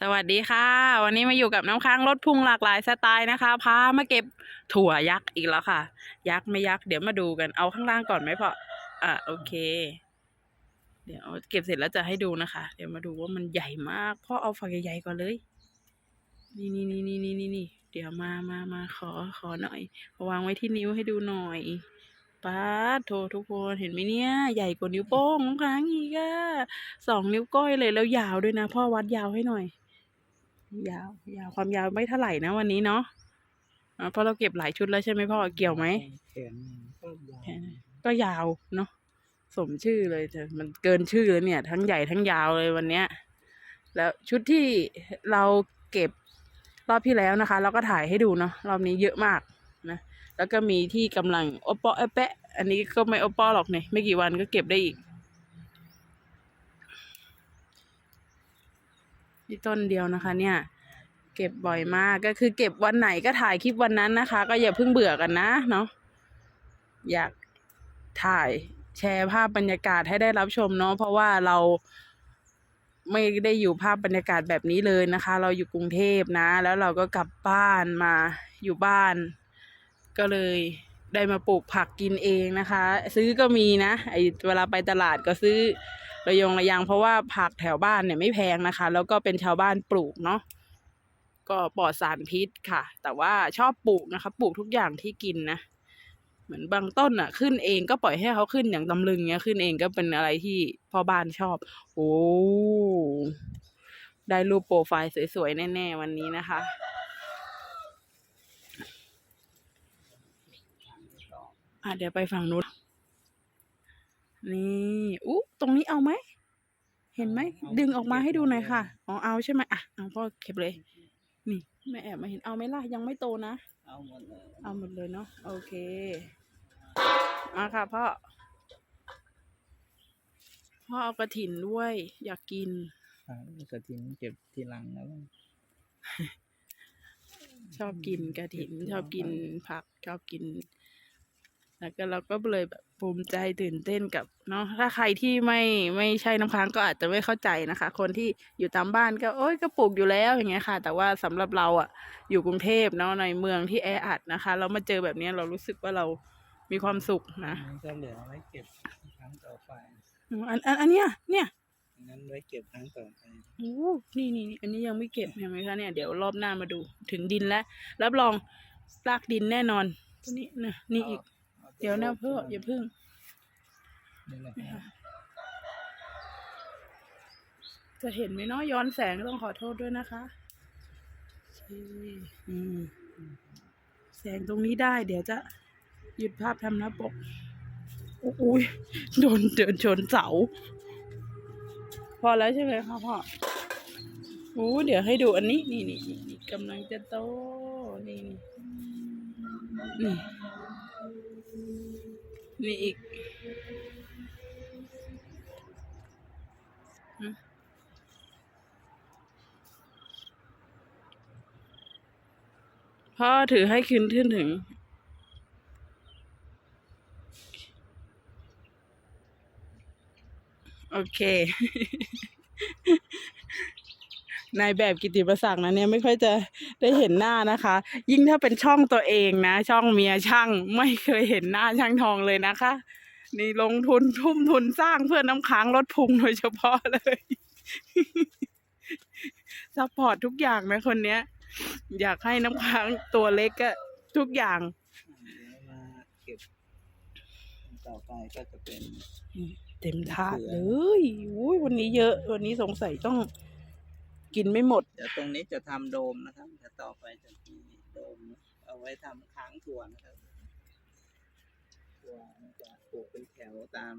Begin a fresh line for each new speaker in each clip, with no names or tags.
สวัสดีค่ะ วันนี้มาอยู่กับน้ำค้างรถพุงหลากหลายสไตล์นะคะพามาเก็บถั่วยักษ์อีกแล้วค่ะ ยักษ์ไม่ยักษ์เดี๋ยวมาดูกันเอาข้างล่างก่อนไหมพ่ออะโอเค เดี๋ยวเก็บเสร็จแล้วจะให้ดูนะคะ เดี๋ยวมาดูว่ามันใหญ่มากพ่อเอาฝักใหญ่ๆก่อนเลย นี่นี่นี่นี่นี่นี่นี่เดี๋ยวมามามาขอขอหน่อยวางไว้ที่นิ้วให้ดูหน่อยป้าโททุกคนเห็นไหมเนี่ย ใหญ่กว่านิ้วโป้งน้ำค้างอีกอะสองนิ้วก้อยเลยแล้วยาวด้วยนะ พ่อวัดยาวให้หน่อย ยาวยาวความยาวไม่เท่าไหร่นะวันนี้เนาะอ่าเพราะเราเก็บหลายชุดแล้วใช่ไหมพ่อเกี่ยวไหม
แขนก็ยาว
แค่นั้นก็ยาวเนาะสมชื่อเลยแต่มันเกินชื่อแล้วเนี่ย ทั้งใหญ่ทั้งยาวเลยวันเนี้ย แล้วชุดที่เราเก็บรอบที่แล้วนะคะ เราก็ถ่ายให้ดูเนาะรอบนี้เยอะมากนะแล้วก็มีที่กำลังโอปอเอแปะ อันนี้ก็ไม่โอปอหรอกเนี่ยไม่กี่วันก็เก็บได้อีก นี่ต้นเดียวนะคะ เนี่ย เก็บบ่อยมากก็คือเก็บวันไหนก็ถ่ายคลิปวันนั้นนะคะ ก็อย่าเพิ่งเบื่อกันนะเนาะอยากถ่ายแชร์ภาพบรรยากาศให้ได้รับชมเนาะเพราะว่าเราไม่ได้อยู่ภาพบรรยากาศแบบนี้เลยนะคะ เราอยู่กรุงเทพนะ แล้วเราก็กลับบ้านมาอยู่บ้าน ก็เลย ได้มาปลูกผักกินเองนะคะ ซื้อก็มีนะไอเวลาไปตลาดก็ซื้อระยงระยังเพราะว่าผักแถวบ้านเนี่ยไม่แพงนะคะ แล้วก็เป็นชาวบ้านปลูกเนาะก็ปลอดสารพิษค่ะ แต่ว่าชอบปลูกนะคะ ปลูกทุกอย่างที่กินนะ เหมือนบางต้นอะ ขึ้นเองก็ปล่อยให้เขาขึ้นอย่างตำลึงเนี้ยขึ้นเองก็เป็นอะไรที่พ่อบ้านชอบ โอ้ได้รูปโปรไฟล์สวยๆแน่ๆวันนี้นะคะ อะเดี๋ยวไปฝั่งนู้นนี่อู้ตรงนี้เอาไหม เห็นไหม ดึงออกมาให้ดูหน่อยค่ะ อ๋อ เอาใช่ไหมอะ เอาพ่อเก็บเลย นี่แม่แอบมาเห็น เอาไหมล่ะ ยังไม่โตนะ
เอาหมดเลย
เอาหมดเลยเนาะ โอเค มาค่ะพ่อ พ่อเอากระถินด้วย อยากกิน
อ่ากระถิ่นเก็บทีหลังแล้ว
ชอบกินกระถินชอบกินผักชอบกิน แล้วก็เราก็เลยแบบภูมิใจตื่นเต้นกับเนาะถ้าใครที่ไม่ไม่ใช่น้ำค้างก็อาจจะไม่เข้าใจนะคะ คนที่อยู่ตามบ้านก็โอ้ยก็ปลูกอยู่แล้วอย่างเงี้ยค่ะ แต่ว่าสำหรับเราอะอยู่กรุงเทพเนาะในเมืองที่แออัดนะคะเรามาเจอแบบเนี้ยเรารู้สึกว่าเรามีความสุขนะ
อันนี้ก็เหลือไว้เก็บครั้งต่อไป
อืมอันอันอันเนี้ยเนี่ย
งั้นไว้เก็บครั้งต่อไป
โอ้นี่นี่นี่อันนี้ยังไม่เก็บเห็นไหมคะเนี่ยเดี๋ยวรอบหน้ามาดูถึงดินแล้วรับรองลากดินแน่นอนตัวนี้นะนี่อีก
อา
เดี๋ยวนะเพื่ออย่าเพิ่ง
นี่แหละ
จะเห็นไหมเนาะย้อนแสงต้องขอโทษด้วยนะคะโอเคอืมแสงตรงนี้ได้ เดี๋ยวจะหยุดภาพทำหน้าปกโอ้ยโดนเดินชนเสา พอแล้วใช่ไหมคะพ่อโอ้เดี๋ยวให้ดูอันนี้ นี่นี่นี่นี่กำลังจะโต นี่นี่นี่ นี่อีกพ่อถือให้คืนขึ้นถึง โอเค นายแบบกิติประศักดิ์นะเนี่ยไม่ค่อยจะได้เห็นหน้านะคะ ยิ่งถ้าเป็นช่องตัวเองนะ ช่องเมียช่างไม่เคยเห็นหน้าช่างทองเลยนะคะ นี่ลงทุนทุ่มทุนสร้างเพื่อน้ำค้างลดพุงโดยเฉพาะเลยซัพพอร์ตทุกอย่างนะคนเนี้ย อยากให้น้ำค้างตัวเล็กก็ทุกอย่าง
เดี๋ยวมาเก็บครั้งต่อไปก็จะเป็น
เต็มถาดเลยอุ้ยวันนี้เยอะ วันนี้สงสัยต้อง กินไม่หมด
เดี๋ยวตรงนี้จะทำโดมนะครับเดี๋ยวต่อไปจะมีโดมเอาไว้ทำค้างถั่วนะครับถั่วมันจะปลูกเป็นแถวตาม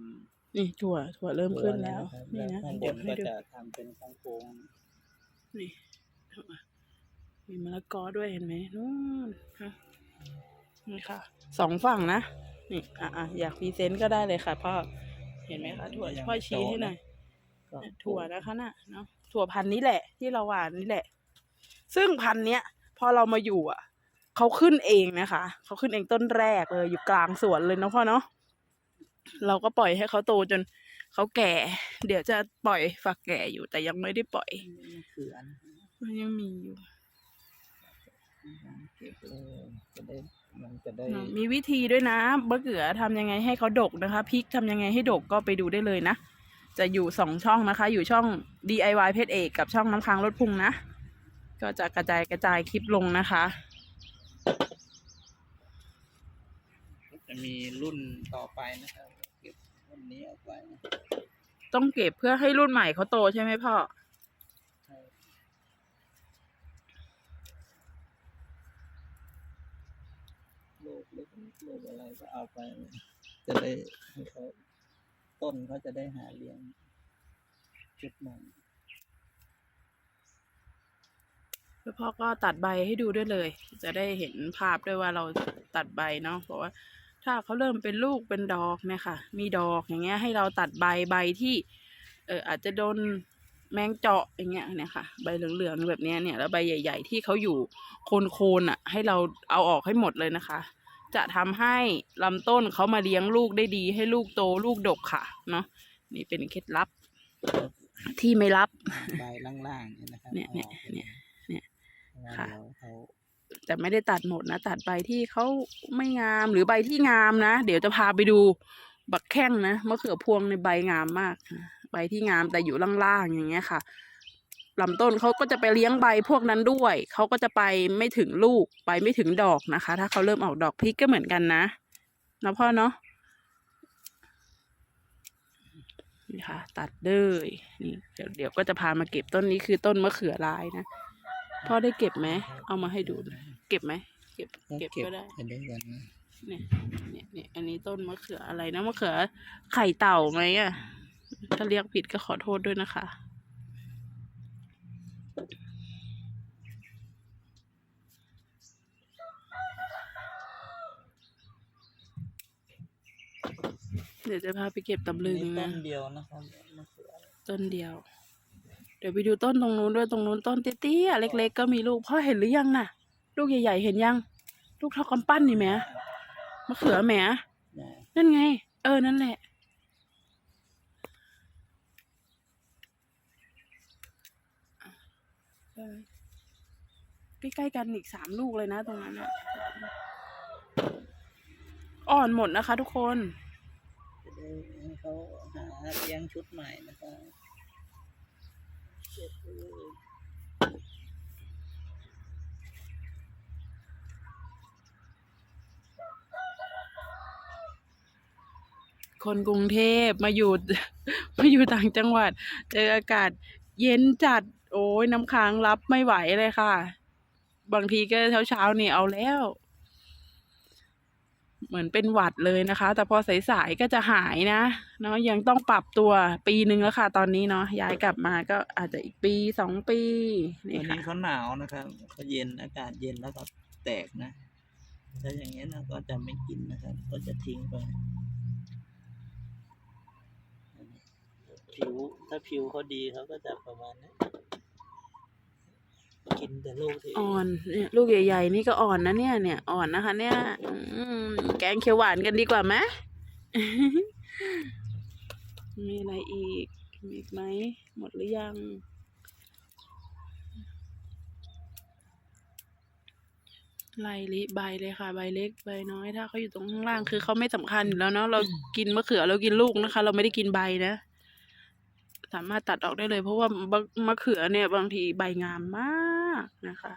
นี่ถั่วถั่วเริ่มขึ้นแล้ว
ครับ
นี่นะ
ข้างบ
เดี๋ยวนให้
ก็
ดู
จะทำเป็นโค้ง
นี่มีมะละกอด้วยเห็นไหมนู่นฮะนี่ค่ะสองฝั่งนะนี่อะอะอยากพรีเซนต์ก็ได้เลยค่ะพ่อเห็นไหมคะถั่วพ่อชี้ให้หน่อย
ๆก็
ถั่วนะคะน่ะเนาะ ถั่วพันธุ์นี้แหละ ที่เราหวานนี่แหละ ซึ่งพันธุ์เนี้ย พอเรามาอยู่อะเขาขึ้นเองนะคะเขาขึ้นเองต้นแรกเลย อยู่กลางสวนเลยเนาะพ่อเนาะเราก็ปล่อยให้เขาโตจนเขาแก่ เดี๋ยวจะปล่อยฝักแก่อยู่แต่ยังไม่ได้ปล่อย
มะเขือนะ
มันยังมีอยู่
เก็บเลยจะได้มันจะได้
มีวิธีด้วยนะมะเขือทำยังไงให้เขาดกนะคะพริกทำยังไงให้ดกก็ไปดูได้เลยนะ จะอยู่สองช่องนะคะ อยู่ช่อง DIY เพชรเอกกับช่องน้ำค้างรถพุงนะ ก็จะกระจายกระจายคลิปลงนะคะ
จะมีรุ่นต่อไปนะครับเก็บรุ่นนี้เอาไว้นะ
ต้องเก็บเพื่อให้รุ่นใหม่เขาโตใช่ไหมพ่อ
ใช่ลูกเล็กลูกอะไรก็เอาไป จะได้ให้เขา ต้นเขาจะได้หาเลี้ยงชุดใหม่
แล้วพ่อก็ตัดใบให้ดูด้วยเลย จะได้เห็นภาพด้วยว่าเราตัดใบเนาะเพราะว่า ถ้าเขาเริ่มเป็นลูกเป็นดอกเนี่ยค่ะ มีดอกอย่างเงี้ย ให้เราตัดใบใบที่ เอออาจจะโดนแมงเจาะอย่างเงี้ยเนี่ยค่ะ ใบเหลืองๆแบบเนี้ยเนี่ยแล้วใบใหญ่ ๆ ที่เขาอยู่โคนๆอะ ให้เราเอาออกให้หมดเลยนะคะ จะทำให้ลำต้นเขามาเลี้ยงลูกได้ดี ให้ลูกโตลูกดกค่ะ เนาะนี่เป็นเคล็ดลับ ที่ไม่ลับ
ใบล่างๆเนี่ยนะครับ
เนี่ยเนี่ย
อาออกไป
เนี่ยเนี่ย
เพราะว่า
ค่ะ
เดี๋ยวเขา
แต่ไม่ได้ตัดหมดนะตัดใบที่เขาไม่งามหรือใบที่งามนะ เดี๋ยวจะพาไปดูบักแข้งนะมะเขือพวงในใบงามมากนะใบที่งามแต่อยู่ล่างๆอย่างเงี้ยค่ะ ลำต้นเขาก็จะไปเลี้ยงใบพวกนั้นด้วย เขาก็จะไปไม่ถึงลูกไปไม่ถึงดอกนะคะ ถ้าเขาเริ่มออกดอกพริกก็เหมือนกันนะนะพ่อเนาะนี่ค่ะ ตัดเลยนี่เดี๋ยวเดี๋ยวก็จะพามาเก็บต้นนี้คือต้นมะเขือลายนะพ่อได้เก็บไหมเอามาให้ดูหน่อยเก็บไหมเก็บ
ต้อง
เก็บ
เก็บ
ก็ได้
ไปด้วยกันนะ
เนี่ยเนี่ยเนี่ยอันนี้ต้นมะเขืออะไรนะมะเขือไข่เต่าไหมอะถ้าเรียกผิดก็ขอโทษด้วยนะคะ เดี๋ยวจะพาไปเก็บตำลึง
มีต้
นะ
นเดียวนะครับมะเขือ
ต้นเดียว เดี๋ยวไปดูต้นตรงนู้นด้วยตรงนู้นต้นเตี้ยๆเล็ก ๆ ก็มีลูกพ่อเห็นหรือยังน่ะ ลูกใหญ่ๆเห็นยัง ลูกเท่ากำปั้นนี่แหมมะเขือแหม
นะ
นั่นไง เออนั่นแหละ เออใกล้ๆกันอีกสามลูกเลยนะตรงนั้นอะอ่อนหมดนะคะทุกคน
จะได้ให้เขาหาเลี้ยงชุดใหม่นะครับเก็บไปเลย
คนกรุงเทพมาอยู่มาอยู่ต่างจังหวัด เจออากาศเย็นจัด โอ้ยน้ำค้างรับไม่ไหวเลยค่ะ บางทีก็เช้าเช้านี่เอาแล้ว เหมือนเป็นหวัดเลยนะคะ แต่พอสายๆก็จะหายนะเนาะยังต้องปรับตัวปีหนึ่งแล้วค่ะ ตอนนี้เนาะย้ายกลับมาก็อาจจะอีกปีสองปีนี่
น
ค่ะ
นี้เขาหนาวนะครับเขาเย็นอากาศเย็นแล้วก็แตกนะ ถ้าอย่างเงี้ยนะก็จะไม่กินนะครับ ก็จะทิ้งไปผิวถ้าผิวเขาดีเขาก็จะประมาณนี้ กินแต่ลูกที่
อ่อนเนี่ยลูกใหญ่ๆนี่ก็อ่อนนะเนี่ยเนี่ยอ่อนนะคะ เนี่ยอืมแกงเขียวหวานกันดีกว่าไหมมีอะไรอีกมีอีกไหมหมดหรือยังไล่ลิใบเลยค่ะ ใบเล็กใบน้อยถ้าเขาอยู่ตรงข้างล่างคือเขาไม่สำคัญอยู่แล้วเนาะเรากินมะเขือเรากินลูกนะคะ เราไม่ได้กินใบนะ สามารถตัดออกได้เลย เพราะว่ามะเขือเนี่ย บางทีใบงามมาก นะคะ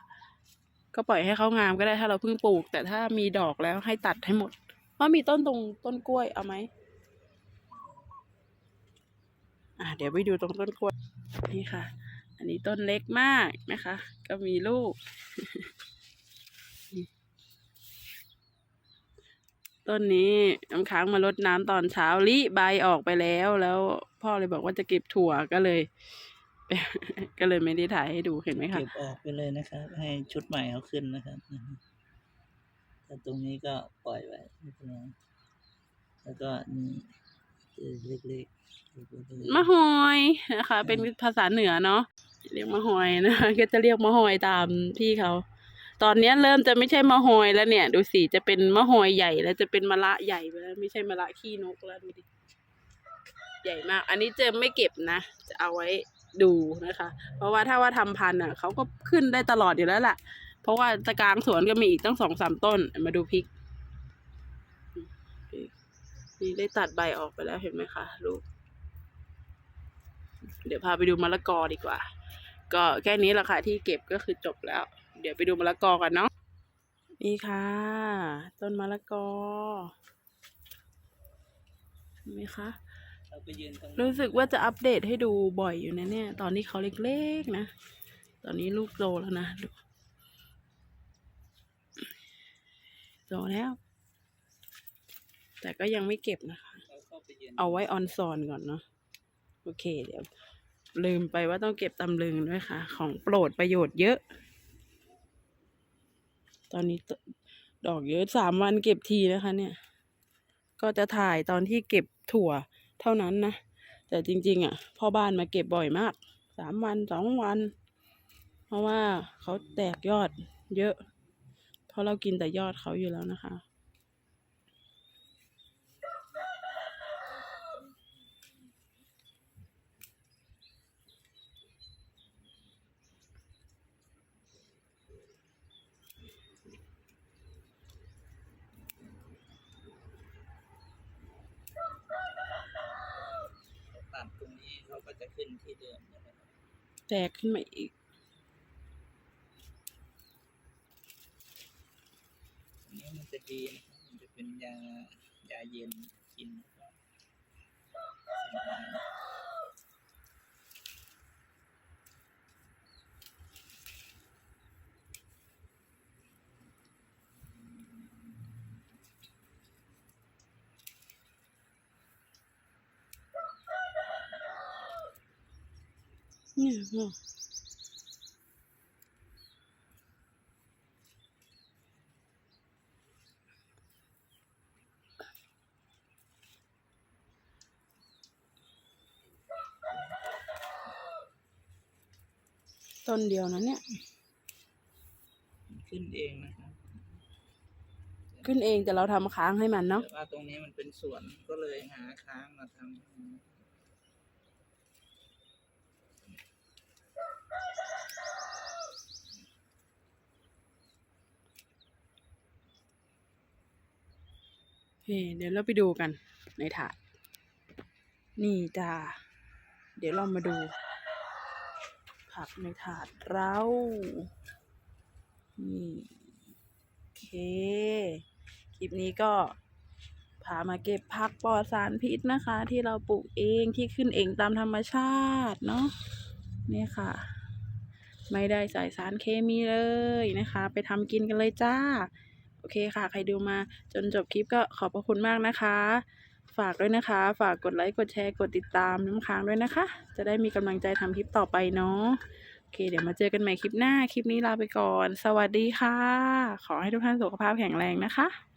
ก็ปล่อยให้เขางามก็ได้ถ้าเราเพิ่งปลูก แต่ถ้ามีดอกแล้วให้ตัดให้หมดว่ามีต้นตรงต้นกล้วยเอาไหมอะเดี๋ยวไปดูตรงต้นกล้วยนี่ค่ะ อันนี้ต้นเล็กมากนะคะ ก็มีลูก ต้นนี้น้ำค้างมารดน้ำตอนเช้าลิใบออกไปแล้ว แล้วพ่อเลยบอกว่าจะเก็บถั่วก็เลย ก็เลยไม่ได้ถ่ายให้ดูเห็นไหมคะ
เก็บออกไปเลยนะครับ ให้ชุดใหม่เขาขึ้นนะครับแต่ตรงนี้ก็ปล่อยไว้ไม่เป็นไรแล้วก็นี่เล็กๆเล็กๆ
มะฮอยนะคะ เป็นภาษาเหนือเนาะเรียกมะฮอยนะคะก็จะเรียกมะฮอยตามพี่เขาตอนเนี้ยเริ่มจะไม่ใช่มะฮอยแล้วเนี่ย ดูสิจะเป็นมะฮอยใหญ่แล้วจะเป็นมะละใหญ่ไปแล้วไม่ใช่มะละขี้นกแล้วดูดิใหญ่มาก อันนี้เจะไม่เก็บนะ จะเอาไว้ ดูนะคะ เพราะว่าถ้าว่าทำพันธุ์อะเขาก็ขึ้นได้ตลอดอยู่แล้วแหละเพราะว่าตะกลางสวนก็มีอีกตั้งสองสามต้น มาดูพริก นี่ได้ตัดใบออกไปแล้วเห็นไหมคะลูก เดี๋ยวพาไปดูมะละกอดีกว่า ก็แค่นี้แหละค่ะที่เก็บก็คือจบแล้ว เดี๋ยวไปดูมะละกอกันเนาะ นี่ค่ะ ต้นมะละกอเห็นไหมคะ
เราไปยืนตรง
รู้สึกว่าจะอัปเดตให้ดูบ่อยอยู่นะเนี่ย ตอนที่เขาเล็กๆนะ ตอนนี้ลูกโตแล้วนะดูโตแล้ว แต่ก็ยังไม่เก็บนะคะ
เราเข้าไปยืน
เอาไว้ออนซอนก่อนเนาะโอเค เดี๋ยว ลืมไปว่าต้องเก็บตำลึงด้วยค่ะ ของโปรดประโยชน์เยอะ ตอนนี้ตดอกเยอะสามวันเก็บทีนะคะเนี่ย ก็จะถ่ายตอนที่เก็บถั่ว เท่านั้นนะ แต่จริง ๆ อะพ่อบ้านมาเก็บบ่อยมากสามวันสองวัน เพราะว่าเขาแตกยอดเยอะ เพราะเรากินแต่ยอดเขาอยู่แล้วนะคะ
เขาก็จะขึ้นที่เดิมนะครับ
แตกขึ้นมาอีก
อันนี้มันจะดีนะครับมันจะเป็นยายาเย็นกินนะครับ
เนี่ยพ่อต้นเดียวนะเนี่ย
ขึ้นเองนะครับ
ขึ้นเองแต่เราทำค้างให้มันเนาะ
แต่ว่าตรงนี้มันเป็นสวนก็เลยหาค้างมาทำ
เคเดี๋ยวเราไปดูกันในถาด นี่จ้า เดี๋ยวเรามาดู ผักในถาดเรา นี่ โอเค คลิปนี้ก็พามาเก็บผักปลอดสารพิษนะคะ ที่เราปลูกเองที่ขึ้นเองตามธรรมชาติเนาะนี่ค่ะ ไม่ได้ใส่สารเคมีเลยนะคะ ไปทำกินกันเลยจ้า เคค่ะ ใครดูมาจนจบคลิปก็ขอบพระคุณมากนะคะ ฝากด้วยนะคะ ฝากกดไลค์ กดแชร์ กดติดตามน้ำค้างด้วยนะคะ จะได้มีกำลังใจทำคลิปต่อไปเนาะ โอเค เดี๋ยวมาเจอกันใหม่คลิปหน้า คลิปนี้ลาไปก่อน สวัสดีค่ะ ขอให้ทุกท่านสุขภาพแข็งแรงนะคะ